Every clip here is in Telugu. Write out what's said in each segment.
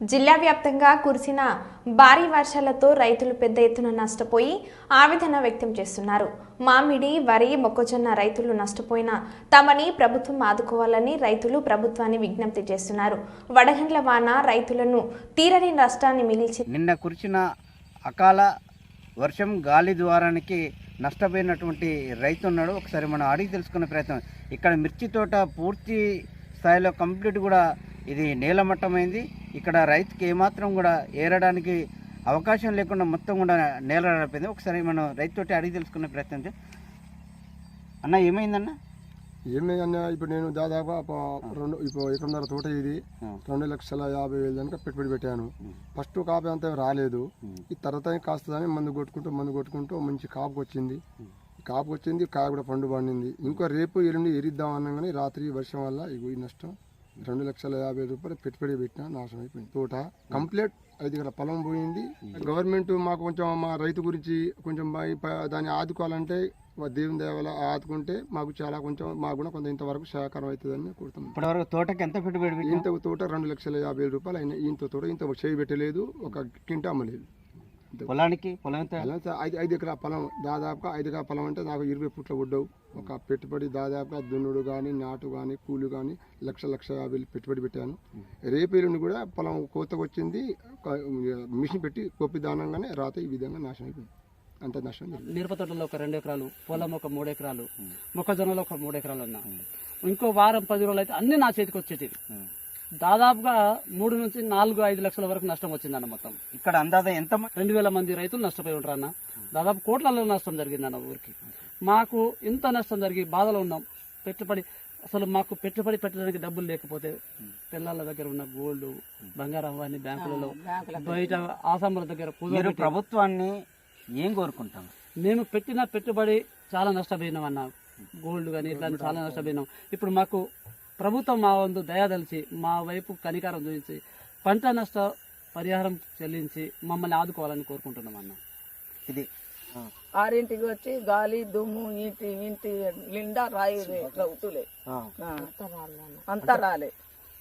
జిల్లా వ్యాప్తంగా కురిసిన భారీ వర్షాలతో రైతులు పెద్ద ఎత్తున నష్టపోయి ఆవేదన వ్యక్తం చేస్తున్నారు. మామిడి వరి మొక్కజొన్న రైతులు నష్టపోయిన తమని ప్రభుత్వం ఆదుకోవాలని రైతులు ప్రభుత్వాన్ని విజ్ఞప్తి చేస్తున్నారు. వడగండ్ల వాన రైతులను తీరని నష్టాన్ని మిగిల్చి నిన్న కురిసిన అకాల వర్షం గాలి ద్వారానికి నష్టపోయినటువంటి రైతు ఉన్నాడు ఒకసారి మనం అడిగి తెలుసుకునే ప్రయత్నం. ఇక్కడ మిర్చి తోట పూర్తి స్థాయిలో కంప్లీట్ కూడా ఇది నేలమట్టమైంది. ఇక్కడ రైతుకి ఏమాత్రం కూడా ఏరడానికి అవకాశం లేకుండా మొత్తం కూడా నేల నడిపోయింది ఒకసారి మనం రైతుతోటి అడిగి తెలుసుకునే ప్రయత్నం చేద్దాం. అన్న ఏమైందన్న? ఏమి అన్న ఇప్పుడు నేను దాదాపు రెండు ఇప్పుడు ఎకరన్నర తోట ఇది. రెండు లక్షల యాభై వేలు దానికి పెట్టుబడి పెట్టాను. ఫస్ట్ కాపు అంతా రాలేదు. ఈ తర్వాత కాస్తుందని మందు కొట్టుకుంటూ మందు కొట్టుకుంటూ మంచి కాపు వచ్చింది. కాపు వచ్చింది కాయ కూడా పండు పండింది. ఇంకో రేపు ఎల్లుండి ఎరిద్దాం అనగానే రాత్రి వర్షం వల్ల ఇగో ఈ నష్టం రెండు లక్షల యాభై రూపాయలు పెట్టుబడి పెట్టినా నాశనం అయిపోయింది. తోట కంప్లీట్ ఐదు గల పొలం పోయింది. గవర్నమెంట్ మాకు కొంచెం మా రైతు గురించి కొంచెం దాన్ని ఆదుకోవాలంటే దేవుని దేవాల ఆదుకుంటే మాకు చాలా కొంచెం మాకు కూడా కొంత ఇంతవరకు సహకారం అవుతుందని కోరుతున్నాం. ఇప్పటివరకు తోటకి ఎంత పెట్టుబడి? ఇంత తోట రెండు లక్షల యాభై రూపాయలు అయిన ఇంత తోట ఇంత చేయి పెట్టలేదు. ఒక కింట అమ్మలేదు పొలానికి? పొలం ఎంత? ఐదు ఐదు ఎకరాల పొలం. దాదాపుగా ఐదు ఎకరాల పొలం అంటే నాకు ఇరవై ఫుట్ల ఉడ్డవు ఒక పెట్టుబడి దాదాపుగా దున్నుడు కానీ నాటు కానీ కూలి కానీ లక్ష లక్ష యాభై పెట్టుబడి పెట్టాను. రేపు ఎల్లుండి కూడా పొలం కోతకు వచ్చింది. మిషన్ పెట్టి కొప్పి దానంగానే రాత ఈ విధంగా నాశనం అయిపోయింది. అంత నష్టం మిరప తోటలో ఒక రెండు ఎకరాలు పొలం ఒక మూడు ఎకరాలు మొక్కజొన్నలో ఒక మూడు ఎకరాలు అన్న. ఇంకో వారం పది రోజులు అయితే అన్ని నా చేతికి వచ్చేటివి. దాదాపుగా మూడు నుంచి నాలుగు ఐదు లక్షల వరకు నష్టం వచ్చిందన్న మొత్తం. ఇక్కడ అందాజ ఎంత రెండు వేల మంది రైతులు నష్టపోయి ఉంటారు అన్న దాదాపు కోట్లలో నష్టం జరిగిందన్న ఊరికి. మాకు ఇంత నష్టం జరిగి బాధలో ఉన్నాం. పెట్టుబడి అసలు మాకు పెట్టుబడి పెట్టడానికి డబ్బులు లేకపోతే పిల్లల దగ్గర ఉన్న గోల్డ్ బంగారం అవన్నీ బ్యాంకులలో బయట ఆసాముల దగ్గర మీరు ప్రభుత్వాన్ని ఏం కోరుకుంటాం? మేము పెట్టిన పెట్టుబడి చాలా నష్టపోయినాం అన్న గోల్డ్ కానీ ఇట్లా చాలా నష్టపోయినాం. ఇప్పుడు మాకు ప్రభుత్వం మా వంతు దయాదలిచి మా వైపు కనికారం చూపించి పంట నష్ట పరిహారం చెల్లించి మమ్మల్ని ఆదుకోవాలని కోరుకుంటున్నాం అన్న. ఇది. ఆరింటికి వచ్చి గాలి దుమ్ము ఇంటి ఇంటి నిండా రాయి రౌతులే. ఆ. అంతా రాలే.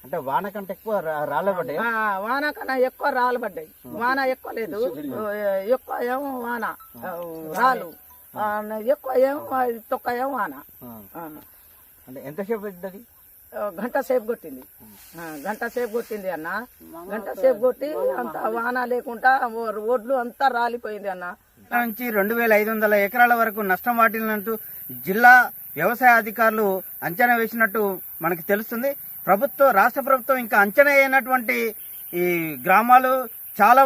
అంటే వాన కంటే ఎక్కువ రాళ్ళ పడ్డాయి? ఆ, వాన కన్నా ఎక్కువ రాళ్ళు పడ్డాయి. వాన ఎక్కువ లేదు. ఎక్కువ ఏమో వాన. రాళ్ళు. ఆ, ఎక్కువ ఏమో తొక్క ఏమో వాన. ఆ, అంటే ఎంతసేపు ఆ, గంట సేపు కొట్టింది. గంట సేపు కొట్టింది అన్న. గంట సేపు కొట్టి అంత వాన లేకుండా ఒడ్లు అంతా రాలిపోయింది అన్న. నుంచి రెండు వేల ఐదు వందల ఎకరాల వరకు నష్టం వాటిల్లంటూ జిల్లా వ్యవసాయ అధికారులు అంచనా వేసినట్టు మనకి తెలుస్తుంది. ప్రభుత్వం రాష్ట్ర ప్రభుత్వం ఇంకా అంచనా అయినటువంటి ఈ గ్రామాలు చాలా